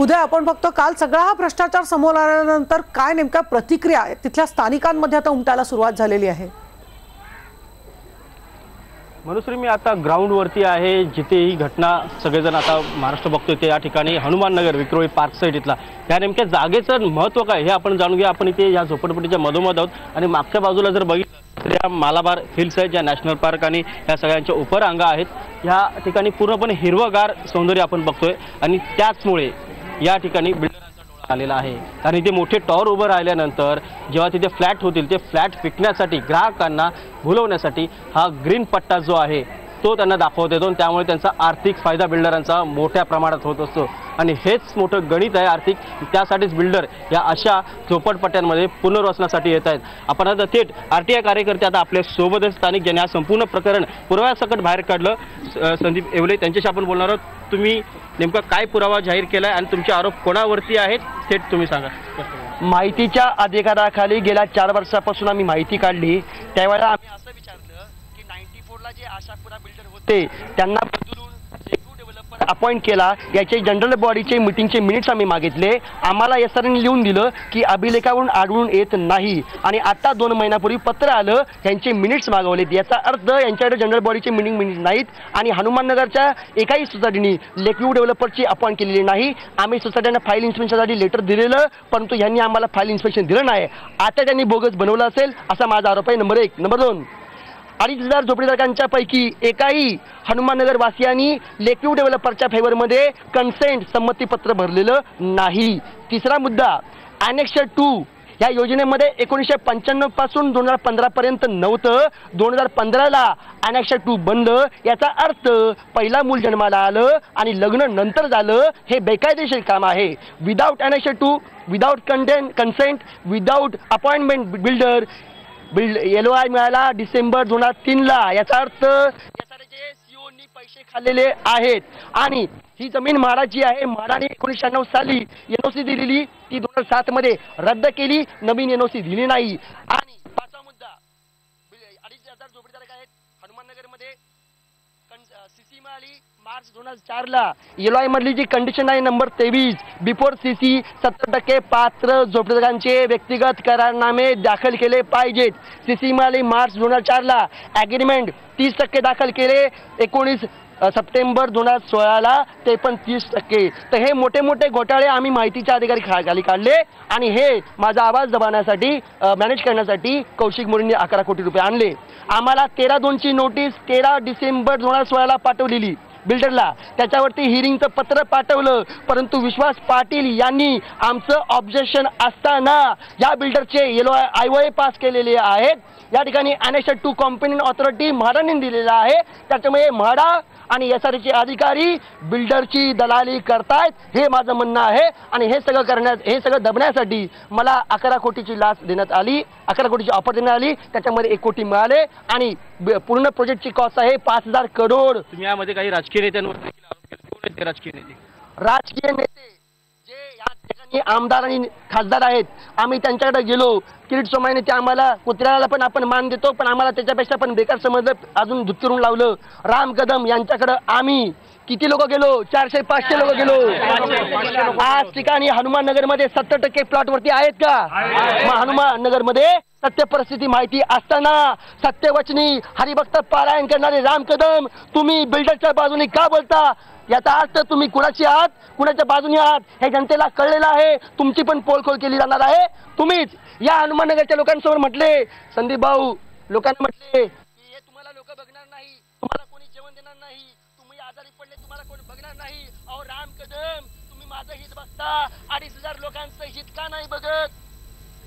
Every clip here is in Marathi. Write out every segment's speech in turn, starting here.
उद्या आपण बघतो काल सगळा हा भ्रष्टाचार समोर आल्यानंतर काय नेमक्या प्रतिक्रिया तिथल्या स्थानिकांमध्ये आता उमटायला सुरुवात झालेली आहे. मनुश्री मी आता ग्राउंडवरती आहे. जिथे ही घटना सगळेजण आता महाराष्ट्र बघतोय ते या ठिकाणी. हनुमाननगर विक्रोळी पार्क साईड इथला. या नेमक्या जागेचं महत्त्व काय? हे आपण जाणून घ्या आपण इथे या झोपडपट्टीच्या मधोमध आहोत. आणि मागच्या बाजूला जर बघितलं तर या मालाबार हिल्स आहेत ज्या नॅशनल पार्क आणि या सगळ्यांच्या उपरांगा आहेत. या ठिकाणी पूर्णपणे हिरवगार सौंदर्य आपण बघतोय. आणि त्याचमुळे या ठिकाणी बिल्डरांचा डोळा आलेला आहे. आणि इथे मोठे टॉवर उभं राहिल्यानंतर जेव्हा तिथे फ्लॅट होतील ते फ्लॅट विकण्यासाठी ग्राहकांना भुलवण्यासाठी हा ग्रीन पट्टा जो आहे तो त्यांना दाखवत येतो आणि त्यामुळे त्यांचा आर्थिक फायदा बिल्डरांचा मोठ्या प्रमाणात होत असतो. आणि हेच मोठं गणित आहे आर्थिक. त्यासाठीच बिल्डर या अशा झोपडपट्ट्यांमध्ये पुनर्वसनासाठी येत आहेत. आपण आता थेट आर टी आय कार्यकर्ते आता आपल्या सोबतच स्थानिक ज्यांनी हा संपूर्ण प्रकरण पुराव्यासकट बाहेर काढलं संदीप येवले त्यांच्याशी आपण बोलणार आहोत. तुम्ही नेमका काय पुरावा जाहीर केलाय आणि तुमचे आरोप कोणावरती आहेत थेट तुम्ही सांगा. माहितीच्या अधिकाराखाली गेल्या चार वर्षापासून आम्ही माहिती काढली. त्यावेळेला आम्ही असं विचारलं की नाईन्टी फोरला जे आशापुरा बिल्डर होते त्यांना डेव्हलपर अपॉइंट केला याचे जनरल बॉडीचे मिटिंगचे मिनिट्स आम्ही मागितले. आम्हाला एस लिहून दिलं की अभिलेखावरून आढळून येत नाही. आणि आता दोन महिन्यापूर्वी पत्र आलं यांचे मिनिट्स मागवलेत. याचा अर्थ यांच्याकडे जनरल बॉडीचे मिटिंग मिनिट्स नाहीत. आणि हनुमाननगरच्या एकाही सोसायटीनी लेकव्यू डेव्हलपरची अपॉइंट केलेली नाही. आम्ही सोसायटीनं फाईल इन्स्पेक्शनसाठी लेटर दिलेलं परंतु यांनी आम्हाला फाईल इन्स्पेक्शन दिलं नाही. आता त्यांनी बोगस बनवलं असेल असा माझा आरोप आहे. नंबर एक. नंबर दोन. अडीच हजार झोपडीधारकांच्या पैकी एकाही हनुमाननगर वासियांनी लेक्यू डेव्हलपरच्या फेवरमध्ये कन्सेंट संमतीपत्र भरलेलं नाही. तिसरा मुद्दा अनेक्शर टू या योजनेमध्ये एकोणीसशे पंच्याण्णवपासून दोन हजार पंधरा पर्यंत नव्हतं. दोन हजार पंधराला अनेक्शर टू बंद. याचा अर्थ पहिला मूल जन्माला आलं आणि लग्न नंतर झालं हे बेकायदेशीर काम आहे. Without annexure two without content consent without appointment builder build L I मिळाला डिसेंबर दोन हजार तीनला. याचा अर्थ सीओनी पैसे खाल्लेले आहेत. आणि ही जमीन म्हाडाची आहे म्हाडाने एकोणीसशे शहाण्णव साली एनओसी दिलेली ती दोन हजार सात मध्ये रद्द केली. नवीन एनओसी दिली नाही. आणि पाचवा मुद्दा अडीच हजार झोपडीधारक आहेत. हनुमाननगरमध्ये सीसीमा आली. मार्च दोन हजार चारला एल मधली जी कंडिशन आहे नंबर तेवीस. बिफोर सीसी सत्तर टक्के पात्र झोपडीधारकांचे व्यक्तिगत करारनामे दाखल केले पाहिजेत. सीसी आली मार्च दोन हजार चारला ॲग्रीमेंट तीस टक्के दाखल केले. एकोणीस सप्टेंबर दोन हजार सोळाला ते पण तीस टक्के. तर हे मोठे मोठे घोटाळे आम्ही माहितीच्या अधिकारी खाली काढले आणि हे माझा आवाज दबावण्यासाठी मॅनेज करण्यासाठी कौशिक मोरेंनी अकरा कोटी रुपये आणले. आम्हाला तेरा दोनची नोटीस तेरा डिसेंबर दोन हजार सोळाला पाठवलेली बिल्डरला त्याच्यावरती हिअरिंगचं पत्र पाठवलं. परंतु विश्वास पाटील यांनी आमचं ऑब्जेक्शन असताना या बिल्डरचे येलो आय ओ पास केलेले आहेत. या ठिकाणी अनेक्शन टू कॉम्पिटंट ऑथॉरिटी म्हाडाने दिलेला आहे. त्याच्यामुळे म्हाडा आणि एस चे अधिकारी बिल्डरची दलाली करतायत हे माझं म्हणणं आहे. आणि हे सगळं करण्यात हे सगळं दबण्यासाठी मला अकरा कोटीची लाच देण्यात आली. अकरा कोटीची ऑफर देण्यात आली. त्याच्यामध्ये एक कोटी मिळाले. आणि पूर्ण प्रोजेक्टची कॉस्ट आहे पाच हजार करोड. तुम्ही यामध्ये काही राजकीय नेत्यांवर राजकीय नेते? राजकीय नेते जे या आमदार आणि खासदार आहेत. आम्ही त्यांच्याकडे गेलो. किरीट सोमाईने ते आम्हाला कुत्र्याला पण आपण मान देतो पण आम्हाला त्याच्यापेक्षा पण बेकार समजलं. अजून धुतकरून लावलं. राम कदम यांच्याकडं आम्ही किती लोक गेलो? चारशे पाचशे लोक गेलो. आज ठिकाणी हनुमान नगरमध्ये सत्तर टक्के प्लॉट वरती आहेत का? हनुमान नगरमध्ये सत्य परिस्थिती माहिती असताना सत्यवचनी हरिभक्त पारायण करणारे राम कदम तुम्ही बिल्डरच्या बाजूने का बोलता? याचा अर्थ तुम्ही कुणाची आहात? कुणाच्या बाजूने आहात? हे जनतेला कळलेलं आहे. तुमची पण पोलखोल केली जाणार आहे. तुम्हीच या हनुमाननगरच्या लोकांसमोर म्हटले. संदीप भाऊ लोकांना म्हटले की हे तुम्हाला लोक बघणार नाही. तुम्हाला कोणी जेवण देणार नाही. तुम्ही आजारी पडले तुम्हाला कोणी बघणार नाही. अहो राम कदम तुम्ही माझं हित बघता. अडीच हजार लोकांचं हित का नाही बघत?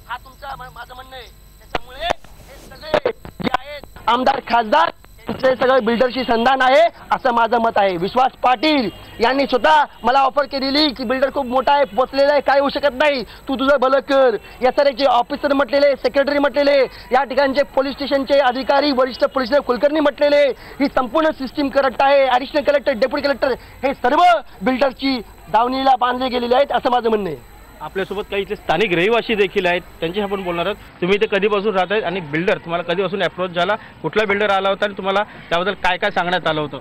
हा तुमचा माझं म्हणणं आहे. त्याच्यामुळे हे सगळे जे आहेत आमदार खासदार त्यांचे सगळं बिल्डरशी संधान आहे असं माझं मत आहे. विश्वास पाटील यांनी स्वतः मला ऑफर केलेली की बिल्डर खूप मोठा आहे पोचलेला आहे काय होऊ शकत नाही. तू तुझं भलं कर. या याचे ऑफिसर म्हटलेले सेक्रेटरी म्हटलेले या ठिकाणचे पोलीस स्टेशनचे अधिकारी वरिष्ठ पोलीस कुलकर्णी म्हटलेले ही संपूर्ण सिस्टीम करेक्ट आहे. ॲडिशनल कलेक्टर डेप्युटी कलेक्टर हे सर्व बिल्डरची दावणीला बांधले गेलेले आहेत असं माझं म्हणणं आहे. आपल्यासोबत काही इथले स्थानिक रहिवासी देखील आहेत. त्यांची आपण बोलणार आहोत. तुम्ही इथे कधीपासून राहत आहेत आणि बिल्डर तुम्हाला कधीपासून अप्रोच झाला? कुठला बिल्डर आला होता आणि तुम्हाला त्याबद्दल काय काय सांगण्यात आलं होतं?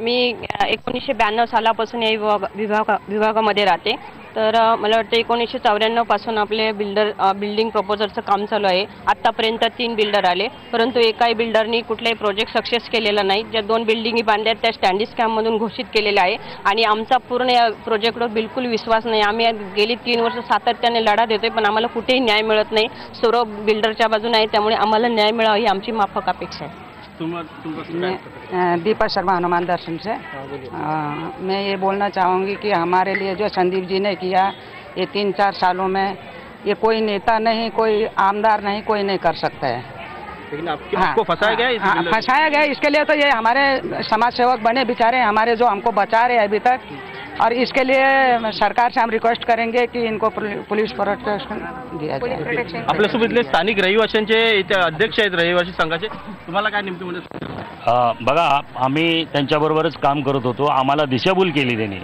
मी एकोणीसशे ब्याण्णव सालापासून या विभाग विभाग विभागामध्ये राहते. तर मला वाटतं एकोणीसशे चौऱ्याण्णवपासून आपले बिल्डर बिल्डिंग प्रपोजलचं काम चालू आहे. आत्तापर्यंत तीन बिल्डर आले परंतु एकाही बिल्डरनी कुठलाही प्रोजेक्ट सक्सेस केलेला नाही. ज्या दोन बिल्डिंगी बांधल्या आहेत त्या स्टँडिस कॅम्पमधून घोषित केलेल्या आहे. आणि आमचा पूर्ण या प्रोजेक्टवर बिलकुल विश्वास नाही. आम्ही गेली तीन वर्ष सातत्याने लढा देतोय पण आम्हाला कुठेही न्याय मिळत नाही. सर्व बिल्डरच्या बाजूने आहे त्यामुळे आम्हाला न्याय मिळावा ही आमची माफक अपेक्षा आहे. मैं दीपा शर्मा हनुमान दर्शन से। अ, मैं ये बोलना चाहूँगी कि हमारे लिए जो संदीप जी ने किया ये तीन चार सालों में ये कोई नेता नहीं कोई आमदार नहीं कोई नहीं कर सकता है। लेकिन आपके- हाँ, आपको फंसाया गया हाँ, फंसाया गया इसके लिए तो ये हमारे समाज सेवक बने बेचारे हमारे जो हमको बचा रहे हैं अभी तक और इसके लिए सरकार से हम रिक्वेस्ट करेंगे कि इनको पुलि- पुलिस प्रोटेक्शन दिया जाए। आपल्यासोबत इथले स्थानिक रहिवाशांचे इथे अध्यक्ष आहेत रहिवासी संघाचे. तुम्हाला काय नेमकं अ, बघा आम्ही त्यांच्याबरोबरच काम करत होतो. आम्हाला दिशाभूल केली त्यांनी.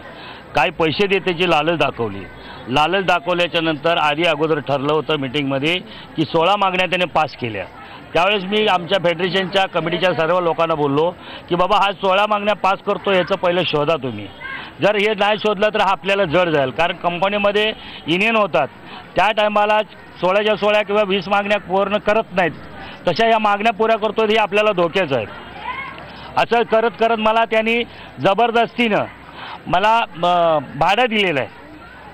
काय पैसे देण्याची लालच दाखवली. लालच दाखवल्याच्या नंतर आधी अगोदर ठरलं होतं मिटिंगमध्ये की सोळा मागण्या त्याने पास केल्या. त्यावेळेस मी आमच्या फेडरेशनच्या कमिटीच्या सर्व लोकांना बोललो की बाबा हा सोळा मागण्या पास करतो याचं पहिलं शोधा तुम्ही. जर हे नाही शोधलं तर हा आपल्याला जड जाईल. कारण कंपनीमध्ये युनियन होतात. त्या टायमाला सोळाच्या सोळ्या किंवा वीस मागण्या पूर्ण करत नाहीत. तशा या मागण्या पुऱ्या करतो हे आपल्याला धोक्याचं आहे असं करत करत मला त्यांनी जबरदस्तीनं मला भाडं दिलेलं आहे.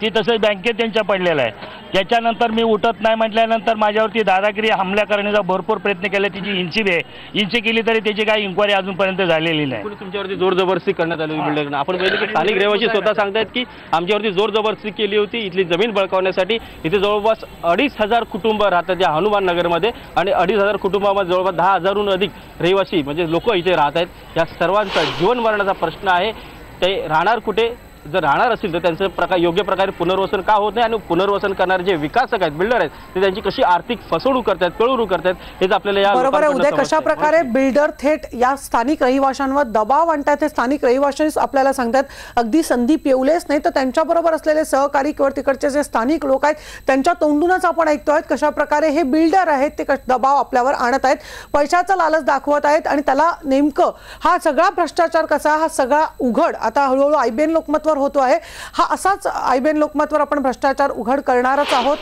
ती तसंच बँकेत त्यांच्या पडलेलं आहे. त्याच्यानंतर मी उठत नाही म्हटल्यानंतर माझ्यावरती दादागिरी हमल्या करण्याचा भरपूर प्रयत्न केला. तिची इंची आहे. इंची केली तरी त्याची काही इन्क्वायरी अजूनपर्यंत झालेली नाही. तुमच्यावरती जोर जबरदस्ती करण्यात आली बिल्डर आपण स्थानिक रहिवासी स्वतः सांगतायत की आमच्यावरती जोर जबरदस्ती केली होती. इथली जमीन बळकावण्यासाठी इथे जवळपास अडीच हजार कुटुंब राहतात या हनुमान नगरमध्ये आणि अडीच हजार कुटुंबामध्ये जवळपास दहा हजारहून अधिक रहिवासी म्हणजे लोक इथे राहत आहेत या सर्वांचा जीवनमरणाचा प्रश्न आहे. ते राहणार कुठे? जर राहणार असतील तर त्यांचं प्रकार योग्य प्रकारे पुनर्वसन का होत नाही आणि पुनर्वसन करणारे जे विकासक आहेत बिल्डर आहेत ते त्यांची कशी आर्थिक फसवणूक करतात पिळवणूक करतात हेच आपल्याला या बरोबर आहे. उदय कशा. प्रकारे बिल्डर थेट या स्थानिक रहिवाशांवर दबाव आणतात हे स्थानिक रहिवाशी आपल्याला सांगतात अगदी संदीप येवलेच नाही तर त्यांच्याबरोबर असलेले सहकारी किंवा तिकडचे जे स्थानिक लोक आहेत त्यांच्या तोंडूनच आपण ऐकतोय कशा प्रकारे हे बिल्डर आहेत ते दबाव आपल्यावर आणत आहेत. पैशाचा लालच दाखवत आहेत आणि त्याला नेमकं हा सगळा भ्रष्टाचार कसा हा सगळा उघड आता हळूहळू आयबीएन लोकमतवर होतो आहे. हा असाच आयबेन लोकमतवर आपण भ्रष्टाचार उघड करणारच आहोत.